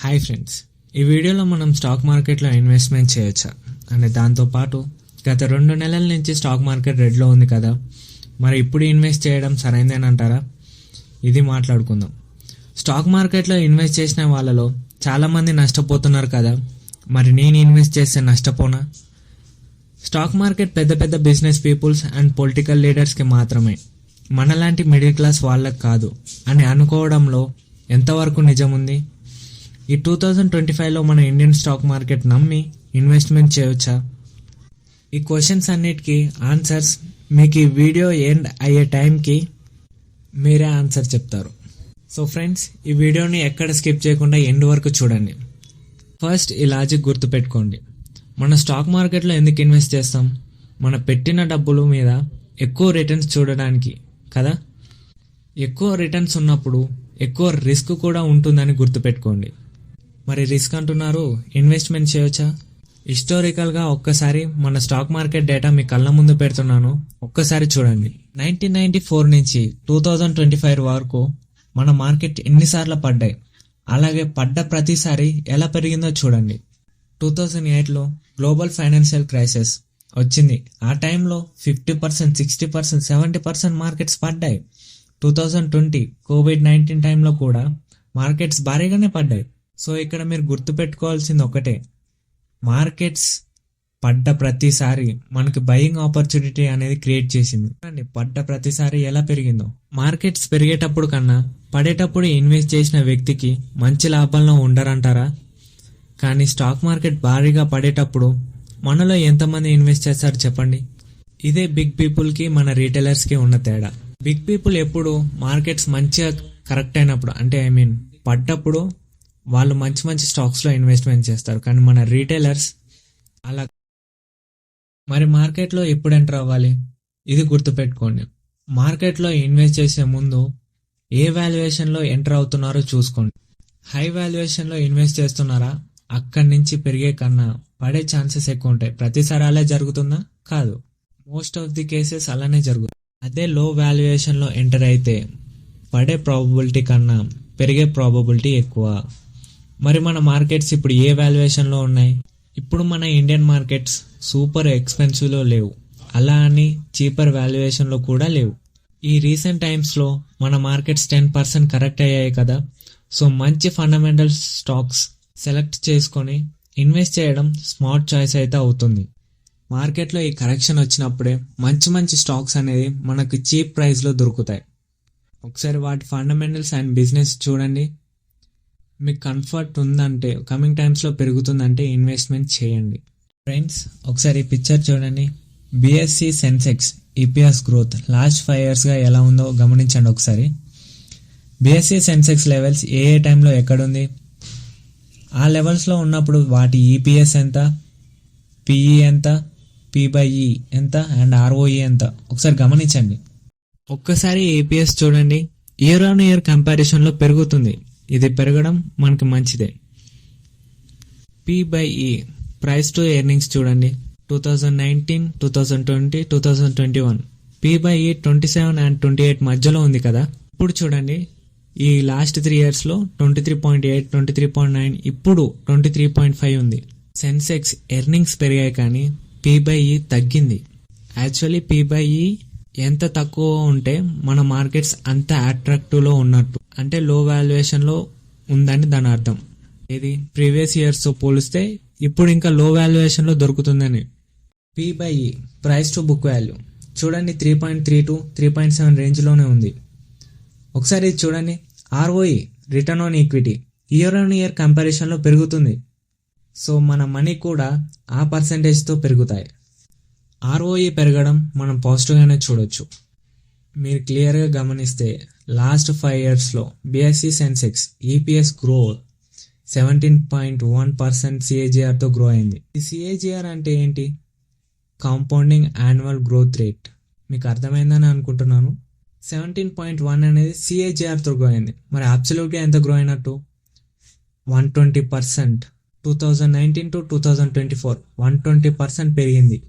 Hi friends ఈ వీడియోలో మనం స్టాక్ మార్కెట్లో ఇన్వెస్ట్మెంట్ చేయొచ్చా? అనే దాంతోపాటు గత రెండు నెలల నుంచి స్టాక్ మార్కెట్ రెడ్లో ఉంది కదా? మరి ఇప్పుడు ఇన్వెస్ట్ చేయడం సరైందేనంటారా? ఇది మాట్లాడుకుందాం. స్టాక్ మార్కెట్లో ఇన్వెస్ట్ చేసిన వాళ్ళలో చాలామంది నష్టపోతున్నారు కదా? మరి నేను ఇన్వెస్ట్ చేస్తే నష్టపోనా? స్టాక్ మార్కెట్ పెద్ద పెద్ద బిజినెస్ పీపుల్స్ అండ్ పొలిటికల్ లీడర్స్కి మాత్రమే. మనలాంటి మిడిల్ క్లాస్ వాళ్ళకి కాదు. అని అనుకోవడంలో ఎంతవరకు నిజం ఉంది ఈ టూ థౌజండ్ ట్వంటీ ఫైవ్లో మన ఇండియన్ స్టాక్ మార్కెట్ నమ్మి ఇన్వెస్ట్మెంట్ చేయవచ్చా ఈ క్వశ్చన్స్ అన్నిటికీ ఆన్సర్స్ మీకు ఈ వీడియో ఎండ్ అయ్యే టైంకి మీరే ఆన్సర్ చెప్తారు. సో ఫ్రెండ్స్ ఈ వీడియోని ఎక్కడ స్కిప్ చేయకుండా ఎండ్ వరకు చూడండి. ఫస్ట్ ఈ లాజిక్ గుర్తుపెట్టుకోండి. మన స్టాక్ మార్కెట్లో ఎందుకు ఇన్వెస్ట్ చేస్తాం? మన పెట్టిన డబ్బుల మీద ఎక్కువ రిటర్న్స్ చూడడానికి కదా? ఎక్కువ రిటర్న్స్ ఉన్నప్పుడు ఎక్కువ రిస్క్ కూడా ఉంటుందని గుర్తుపెట్టుకోండి. మరి రిస్క్ అంటున్నారు? ఇన్వెస్ట్మెంట్ చేయొచ్చా? హిస్టారికల్గా ఒక్కసారి మన స్టాక్ మార్కెట్ డేటా మీ కళ్ళ ముందు పెడుతున్నాను. ఒక్కసారి చూడండి. నైన్టీన్ నైన్టీ ఫోర్ నుంచి టూ థౌజండ్ ట్వంటీ ఫైవ్ వరకు మన మార్కెట్ ఎన్నిసార్లు పడ్డాయి? అలాగే పడ్డ ప్రతిసారి ఎలా పెరిగిందో చూడండి. టూ థౌజండ్ ఎయిట్లో గ్లోబల్ ఫైనాన్షియల్ క్రైసిస్ వచ్చింది. ఆ టైంలో fifty percent sixty percent seventy percent markets పడ్డాయి. Two thousand twenty covid nineteen టైంలో కూడా మార్కెట్స్ భారీగానే పడ్డాయి. సో ఇక్కడ మీరు గుర్తుపెట్టుకోవాల్సింది ఒకటే. మార్కెట్స్ పడ్డ ప్రతిసారి మనకి బయింగ్ ఆపర్చునిటీ అనేది క్రియేట్ చేసింది. అండి పడ్డ ప్రతిసారి ఎలా పెరిగిందో. మార్కెట్స్ పెరిగేటప్పుడు కన్నా పడేటప్పుడు ఇన్వెస్ట్ చేసిన వ్యక్తికి మంచి లాభంలో ఉండరంటారా? కానీ స్టాక్ మార్కెట్ భారీగా పడేటప్పుడు మనలో ఎంతమంది ఇన్వెస్ట్ చేస్తారు చెప్పండి? ఇదే బిగ్ పీపుల్కి మన రీటైలర్స్కి ఉన్న తేడా. బిగ్ పీపుల్ ఎప్పుడు మార్కెట్స్ మంచిగా కరెక్ట్ అయినప్పుడు అంటే ఐ మీన్ పడ్డప్పుడు వాళ్ళు మంచి మంచి స్టాక్స్లో ఇన్వెస్ట్మెంట్ చేస్తారు. కానీ మన రీటైలర్స్ అలా మరి మార్కెట్లో ఎప్పుడు ఎంటర్ అవ్వాలి? ఇది గుర్తుపెట్టుకోండి. మార్కెట్లో ఇన్వెస్ట్ చేసే ముందు ఏ వాల్యుయేషన్లో ఎంటర్ అవుతున్నారో చూసుకోండి. హై వాల్యుయేషన్లో ఇన్వెస్ట్ చేస్తున్నారా? అక్కడి నుంచి పెరిగే కన్నా పడే ఛాన్సెస్ ఎక్కువ ఉంటాయి. ప్రతిసారి అలా జరుగుతుందా? కాదు. మోస్ట్ ఆఫ్ ది కేసెస్ అలానే జరుగుతుంది అదే లో వాల్యుయేషన్లో ఎంటర్ అయితే పడే ప్రాబబిలిటీ కన్నా పెరిగే ప్రాబబిలిటీ ఎక్కువ. మరి మన మార్కెట్స్ ఇప్పుడు ఏ వాల్యుయేషన్లో ఉన్నాయి? ఇప్పుడు మన ఇండియన్ మార్కెట్స్ సూపర్ ఎక్స్పెన్సివ్లో లేవు. అలా అని చీపర్ వాల్యుయేషన్లో కూడా లేవు. ఈ రీసెంట్ టైమ్స్లో మన మార్కెట్స్ టెన్ పర్సెంట్ కరెక్ట్ అయ్యాయి కదా. సో మంచి ఫండమెంటల్ స్టాక్స్ సెలెక్ట్ చేసుకొని ఇన్వెస్ట్ చేయడం స్మార్ట్ చాయిస్ అయితే అవుతుంది. మార్కెట్లో ఈ కరెక్షన్ వచ్చినప్పుడే మంచి మంచి స్టాక్స్ అనేది మనకు చీప్ ప్రైస్లో దొరుకుతాయి. ఒకసారి వాటి ఫండమెంటల్స్ అండ్ బిజినెస్ చూడండి. మీకు కంఫర్ట్ ఉందంటే కమింగ్ టైమ్స్లో పెరుగుతుందంటే ఇన్వెస్ట్మెంట్ చేయండి. ఫ్రెండ్స్ ఒకసారి ఈ పిక్చర్ చూడండి. BSE sensex EPS growth last five ఇయర్స్గా ఎలా ఉందో గమనించండి ఒకసారి. బిఎస్సి సెన్సెక్స్ లెవెల్స్ ఏ ఏ టైంలో ఎక్కడుంది? ఆ లెవెల్స్లో ఉన్నప్పుడు వాటి ఈపీఎస్ ఎంత? పిఈ ఎంత? పి బై ఈ ఎంత? అండ్ ఆర్ఓఈ ఎంత? ఒకసారి గమనించండి. ఒక్కసారి ఏపీఎస్ చూడండి. ఇయర్ ఆన్ ఇయర్ కంపారిజన్లో పెరుగుతుంది. ఇది పెరగడం మనకి మంచిదే. P by E price to earnings చూడండి. Two thousand nineteen two thousand twenty two thousand twenty one P by E twenty seven and twenty eight మధ్యలో ఉంది కదా. ఇప్పుడు చూడండి. ఈ లాస్ట్ త్రీ ఇయర్స్లో twenty three point eight twenty three point nine ఇప్పుడు twenty three point five ఉంది. Sensex earnings పెరిగాయి కానీ పీ బై ఈ తగ్గింది. యాక్చువల్లీ పీ బై ఈ ఎంత తక్కువ ఉంటే మన మార్కెట్స్ అంత అట్రాక్టివ్లో ఉన్నట్టు. అంటే లో వాల్యుయేషన్లో ఉందని దాని అర్థం. ఇది ప్రీవియస్ ఇయర్స్తో పోలిస్తే ఇప్పుడు ఇంకా లో వాల్యుయేషన్లో దొరుకుతుందని. P by E price to book value చూడండి three point three two three point seven రేంజ్లోనే ఉంది. ఒకసారి ఇది చూడండి. ROE return on equity year on year కంపారిజన్లో పెరుగుతుంది. సో మన మనీ కూడా ఆ పర్సంటేజ్తో పెరుగుతాయి. ఆర్ఓఈ పెరగడం మనం పాజిటివ్గానే చూడొచ్చు. మీరు క్లియర్గా గమనిస్తే లాస్ట్ ఫైవ్ ఇయర్స్లో BSE sensex EPS grow seventeen point one percent సిఏజిఆర్తో grow అయింది. ఈ సిఏజిఆర్ అంటే ఏంటి? Compounding annual growth rate. మీకు అర్థమైందని అనుకుంటున్నాను. సెవెంటీన్ పాయింట్ వన్ అనేది సిఏజిఆర్తో గ్రో అయింది. మరి అబ్సల్యూట్గా ఎంత గ్రో అయినట్టు? One twenty percent. Two thousand nineteen to two thousand twenty four one twenty percent పెరిగింది.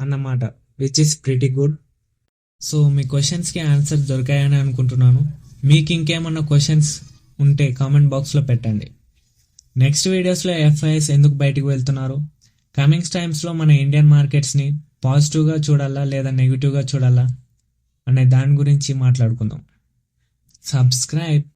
అన్నమాట which is pretty good so మీ క్వశ్చన్స్కి ఆన్సర్ దొరికాయని అనుకుంటున్నాను. మీకు ఇంకేమన్నా క్వశ్చన్స్ ఉంటే కామెంట్ బాక్స్లో పెట్టండి. నెక్స్ట్ వీడియోస్లో ఎఫ్ఐఎస్ ఎందుకు బయటికి వెళ్తున్నారు? కమింగ్స్ టైమ్స్లో మన ఇండియన్ మార్కెట్స్ని పాజిటివ్గా చూడాలా లేదా నెగిటివ్గా చూడాలా? అనే దాని గురించి మాట్లాడుకుందాం. సబ్స్క్రైబ్